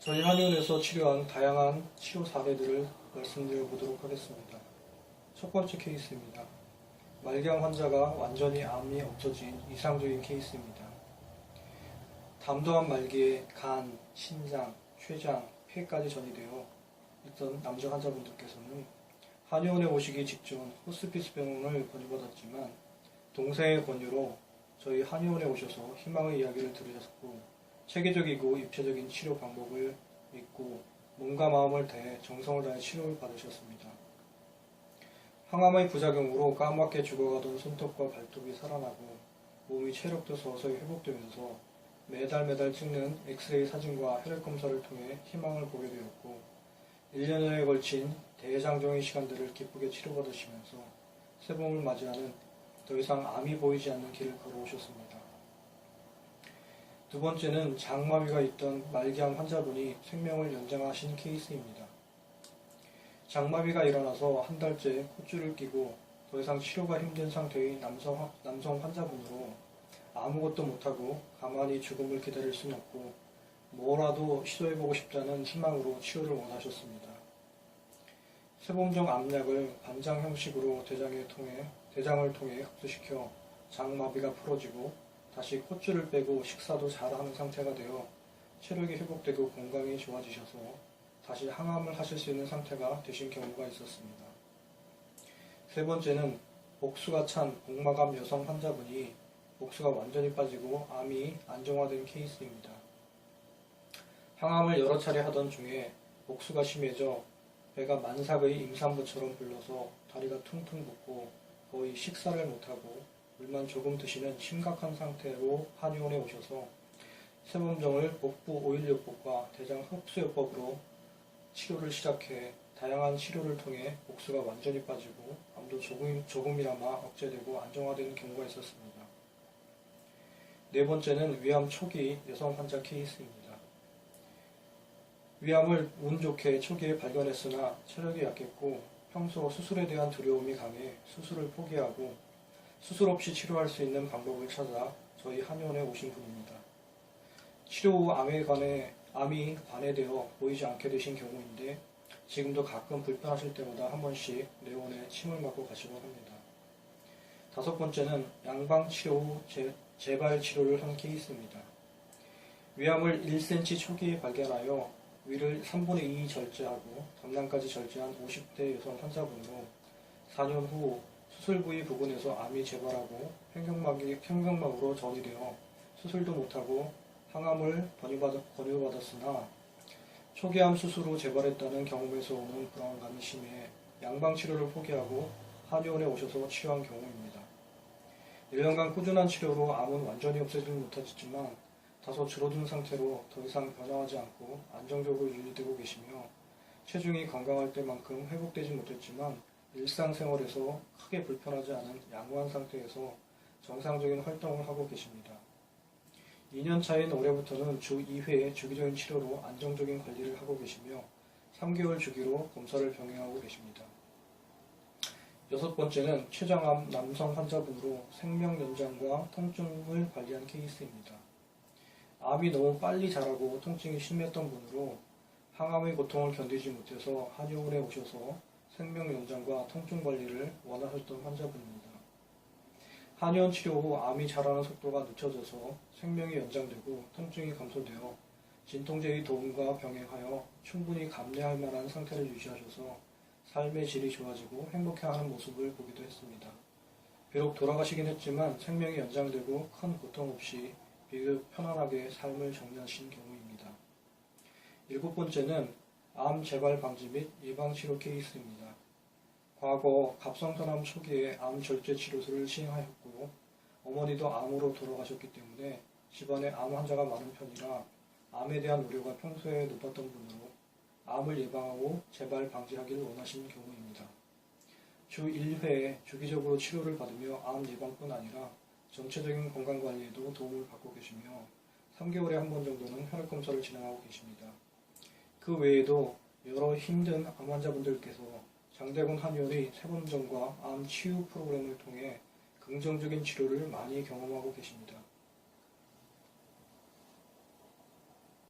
저희 한의원에서 치료한 다양한 치료 사례들을 말씀드려 보도록 하겠습니다. 첫 번째 케이스입니다. 말기암 환자가 완전히 암이 없어진 이상적인 케이스입니다. 담도암 말기에 간, 신장, 췌장, 폐까지 전이되어 있던 남자 환자분들께서는 한의원에 오시기 직전 호스피스 병원을 권유받았지만 동생의 권유로 저희 한의원에 오셔서 희망의 이야기를 들으셨고 체계적이고 입체적인 치료 방법을 믿고 몸과 마음을 다해 정성을 다해 치료를 받으셨습니다. 항암의 부작용으로 까맣게 죽어가던 손톱과 발톱이 살아나고 몸이 체력도 서서히 회복되면서 매달 매달 찍는 엑스레이 사진과 혈액 검사를 통해 희망을 보게 되었고 1년여에 걸친 대장정의 시간들을 기쁘게 치료받으시면서 새봄을 맞이하는 더 이상 암이 보이지 않는 길을 걸어오셨습니다. 두 번째는 장마비가 있던 말기암 환자분이 생명을 연장하신 케이스입니다. 장마비가 일어나서 한 달째 콧줄을 끼고 더 이상 치료가 힘든 상태의 남성, 남성 환자분으로 아무것도 못하고 가만히 죽음을 기다릴 수는 없고 뭐라도 시도해보고 싶다는 희망으로 치료를 원하셨습니다. 세범정 암약을 반장 형식으로 대장에 통해, 대장을 통해 흡수시켜 장마비가 풀어지고 다시 콧줄을 빼고 식사도 잘하는 상태가 되어 체력이 회복되고 건강이 좋아지셔서 다시 항암을 하실 수 있는 상태가 되신 경우가 있었습니다. 세 번째는 복수가 찬 복마감 여성 환자분이 복수가 완전히 빠지고 암이 안정화된 케이스입니다. 항암을 여러 차례 하던 중에 복수가 심해져 배가 만삭의 임산부처럼 불러서 다리가 퉁퉁 붓고 거의 식사를 못하고 물만 조금 드시는 심각한 상태로 한의원에 오셔서 세범정을 복부 오일요법과 대장 흡수요법으로 치료를 시작해 다양한 치료를 통해 복수가 완전히 빠지고 암도 조금, 조금이나마 억제되고 안정화되는 경우가 있었습니다. 네 번째는 위암 초기 여성 환자 케이스입니다. 위암을 운 좋게 초기에 발견했으나 체력이 약했고 평소 수술에 대한 두려움이 강해 수술을 포기하고 수술 없이 치료할 수 있는 방법을 찾아 저희 한의원에 오신 분입니다. 치료 후 암에 관해 암이 관해되어 보이지 않게 되신 경우인데 지금도 가끔 불편하실 때마다 한 번씩 내원에 침을 맞고 가시곤 합니다. 다섯 번째는 양방 치료 후 재, 재발 치료를 한 케이스입니다. 위암을 1cm 초기에 발견하여 위를 3분의 2 절제하고 담낭까지 절제한 50대 여성 환자분으로 4년 후 수술 부위 부분에서 암이 재발하고 횡격막이 횡격막으로 전이되어 수술도 못하고 항암을 권유받, 권유받았 으나 초기암 수술 후 재발했다는 경험에서 오는 불안감이 심해 양방 치료를 포기하고 한의원에 오셔서 치료한 경우입니다. 1년간 꾸준한 치료로 암은 완전히 없애지는 못하지만 다소 줄어든 상태로 더 이상 변화하지 않고 안정적으로 유지되고 계시며 체중이 건강할 때만큼 회복되지 못했지만 일상생활에서 크게 불편하지 않은 양호한 상태에서 정상적인 활동을 하고 계십니다. 2년 차인 올해부터는 주 2회 주기적인 치료로 안정적인 관리를 하고 계시며 3개월 주기로 검사를 병행하고 계십니다. 여섯 번째는 췌장암 남성 환자분으로 생명 연장과 통증을 관리한 케이스입니다. 암이 너무 빨리 자라고 통증이 심했던 분으로 항암의 고통을 견디지 못해서 한의원에 오셔서 생명 연장과 통증 관리를 원하셨던 환자분입니다. 한의원 치료 후 암이 자라는 속도가 늦춰져서 생명이 연장되고 통증이 감소되어 진통제의 도움과 병행하여 충분히 감내할 만한 상태를 유지하셔서 삶의 질이 좋아지고 행복해하는 모습을 보기도 했습니다. 비록 돌아가시긴 했지만 생명이 연장되고 큰 고통 없이 비교적 편안하게 삶을 정리하신 경우입니다. 일곱 번째는 암 재발 방지 및 예방 치료 케이스입니다. 과거 갑상선암 초기에 암 절제 치료술을 시행하였고 어머니도 암으로 돌아가셨기 때문에 집안에 암 환자가 많은 편이라 암에 대한 우려가 평소에 높았던 분으로 암을 예방하고 재발 방지하기를 원하시는 경우입니다. 주 1회에 주기적으로 치료를 받으며 암 예방뿐 아니라 전체적인 건강 관리에도 도움을 받고 계시며 3개월에 한 번 정도는 혈액 검사를 진행하고 계십니다. 그 외에도 여러 힘든 암 환자분들께서 장대군 한의원의 세번전과 암 치유 프로그램을 통해 긍정적인 치료를 많이 경험하고 계십니다.